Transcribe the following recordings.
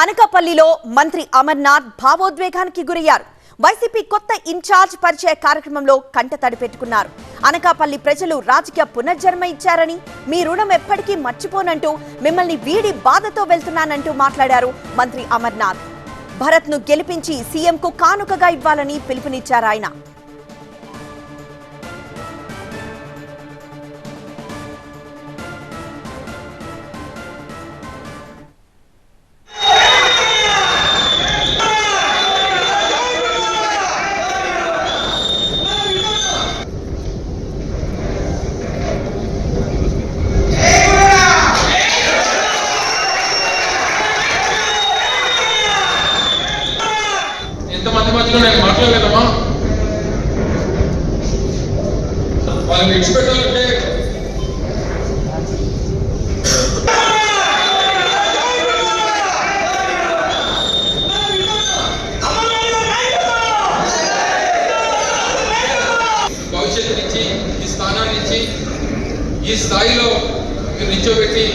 అనకాపల్లిలో మంత్రి అమర్నాథ్ భావోద్వేగానికి గురయ్యారు. వైసీపీ కొత్త ఇన్ఛార్జ్ పరిచయ కార్యక్రమంలో కంటతడి పెట్టుకున్నారు అనకాపల్లి ప్రజలు రాజకీయ పునర్జన్మ ఇచ్చారని మీ రుణం ఎప్పటికీ మర్చిపోనంటూ మిమ్మల్ని వీడి బాధతో వెళ్తున్నానంటూ మాట్లాడారు మంత్రి అమర్నాథ్. భరత్ను గెలిపించి సీఎంకు కానుకగా ఇవ్వాలని పిలుపునిచ్చారు ఆయన. మధ్యలో వాళ్ళని విడిచిపెట్టాలంటే? భవిష్యత్తు నుంచి ఈ స్థానాన్ని ఇచ్చి ఈ స్థాయిలో మీరు నిల్చోబెట్టి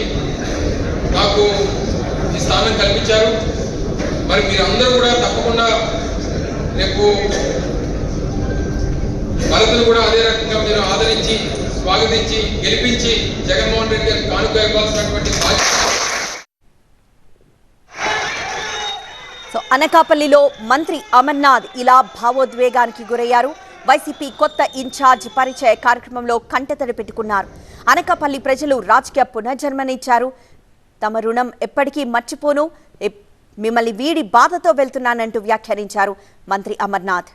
నాకు ఈ స్థానం కల్పించారు. మరి మీరందరూ కూడా తప్పకుండా రేపు భరత్ను కూడా అదే రకంగా మీరు ఆదరించి స్వాగతించి గెలిపించి జగన్మోహన్ రెడ్డి గారికి కానుక ఇవ్వాల్సినటువంటి బాధ్యత. సో అనకాపల్లిలో మంత్రి అమర్నాథ్ ఇలా భావోద్వేగానికి గురయ్యారు. వైసీపీ కొత్త ఇన్ఛార్జ్ పరిచయ కార్యక్రమంలో కంటతడి పెట్టుకున్నారు. అనకాపల్లి ప్రజలు రాజకీయ పునర్జన్మనిచ్చారు. తమ రుణం ఎప్పటికీ మర్చిపోను. మిమ్మల్ని వీడి బాధతో వెళ్తున్నానంటూ వ్యాఖ్యానించారు మంత్రి అమర్నాథ్.